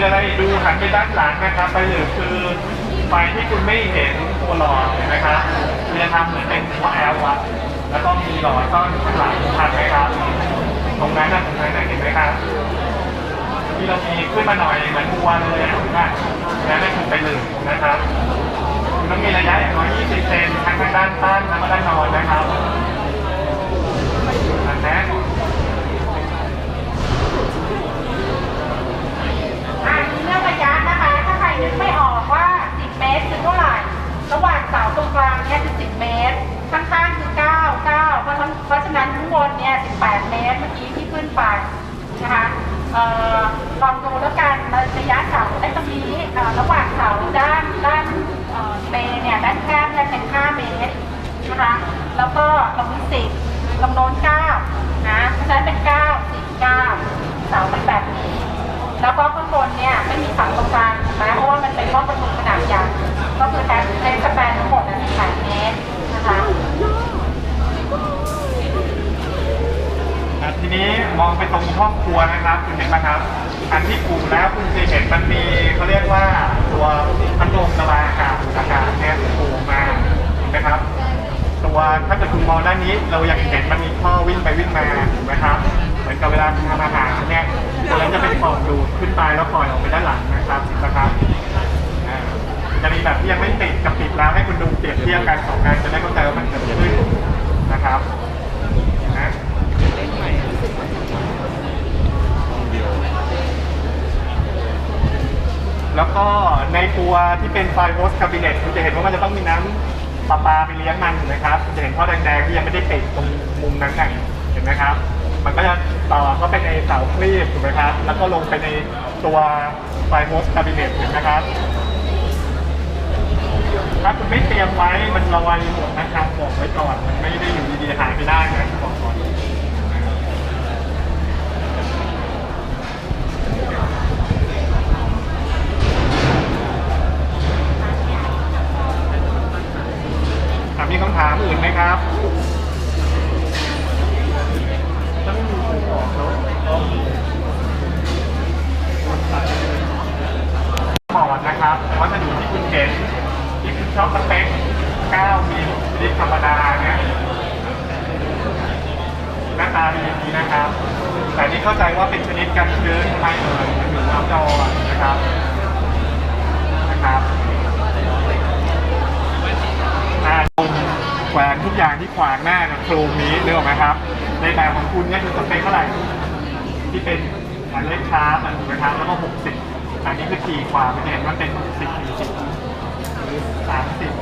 คืออะไรดูหันไปด้านหลังนะครับไปหรือคือไฟที่คุณไม่เห็นตัวหลอดเห็นไหมครับจะทำเหมือนเป็นหัวแอลอะแล้วก็มีหลอดซ่อนข้างหลังทันไหมครับ ตรงนั้นนะตรงนั้นเห็นไหมครับที่เรามีขึ้นมาหน่อยเหมือนวัวเลยอะนะนั่นคือไปหลึงนะครับคุณต้องมีระยะอย่างน้อย 20 เซนทั้งทางด้านตั้งและด้านนอนนะครับอันนั้น อ่าเรื่องระยะนะคะ ถ้าใครนึกไม่ออกว่า 10 เมตรคือเท่าไหร่ ระหว่างเสาตรงกลาง เมตร ข้างๆคือ 9 9 เพราะฉะนั้นเพราะฉะนั้นข้งบนเนี่ย 18 เมตรเมื่อกี้ที่ขึ้นไปนะคะออลองดูแล้วกันระยะเสาไอ้ตรงนี้ระหว่างเสาด้านด้านเอ่อเบเนี่ยด้านข้างเนี่ยเป็น 5 เมตรนะคะ แล้วก็ตรงนี้10ตรงโน้น9นะ เพราะฉะนั้นเป็น 9 10 9 เสาเป็นแบบนี้ แล้วก็ข้างบนเนี่ยไม่มีฝั่งตรงกลางถูกไหมเพราะว่ามันเป็นห้องประตูขนาดใหญ่ก็คือแทนใช้สแปนทั้งหมดอะ18เมตรนะคะ อะทีนี้มองไปตรง ห้องครัวนะครับ คุณเห็นไหมครับ อันที่ปูแล้วคุณจะเห็นมันมีเขาเรียกว่าตัวพัดลมระบายอากาศอากาศเนี่ยปูมาเห็นไหมครับ ตัวถ้าเกิดคุณมองด้านนี้เรายังเห็นมันมีท่อวิ่งไปวิ่งมาถูกไหมครับ เหมือนกับเวลาทำอาหารเนี่ยตัวนั้นจะเป็นปล่องดูดขึ้นไปแล้วปล่อยออกไปด้านหลังนะครับนะครับอ่าจะมีแบบที่ยังไม่ติดกับติดแล้วให้คุณดูเปรียบเทียบกันสองงานจะได้เข้าใจว่ามันเกิดอะไรขึ้นนะครับนะ แล้วก็ ในตัวที่เป็นไฟโฮสคาบิเนตคุณจะเห็นว่ามันจะต้องมีน้ำประปลาไปเลี้ยงมันถูกไหมครับคุณจะเห็นท่อแดงๆที่ยังไม่ได้ปิดตรงมุมนั้นน่ะเห็นไหมครับ มันก็จะต่อเข้าไปในเสาคลีบถูกไหมครับ แล้วก็ลงไปในตัวไฟโฮสคาบิเนตเห็นไหมครับถ้าคุณไม่เตรียมไว้มันลอยหมดนะครับบอกไว้ก่อนมันไม่ได้อยู่ดีๆหายไปได้นะบอกก่อน ครับบอกนะบอร์ดนะครับวัสดุที่คุณเห็นที่คุณชอบสเปค9มิลลิธรรมดาเนี่ยหน้าตาเป็นอย่างนี้นะครับ แต่นี่เข้าใจว่าเป็นชนิดกันชื้นทำไมเอ่ยมันอยู่อัลดอร์นะครับนะครับ อ่าแขวน ทุกอย่างที่ขวางหน้ากับโครงนี้เรื่องไหมครับ ในแบบของคุณเนี่ยคือสเปคเท่าไหร่ ที่เป็นอันเล็กชาร์ปอะถูกไหมครับแล้วก็60อันนี้คือขีควาไปเห็นว่าเป็น60หรือ30 30ต้องเป็นอย่ามสิบ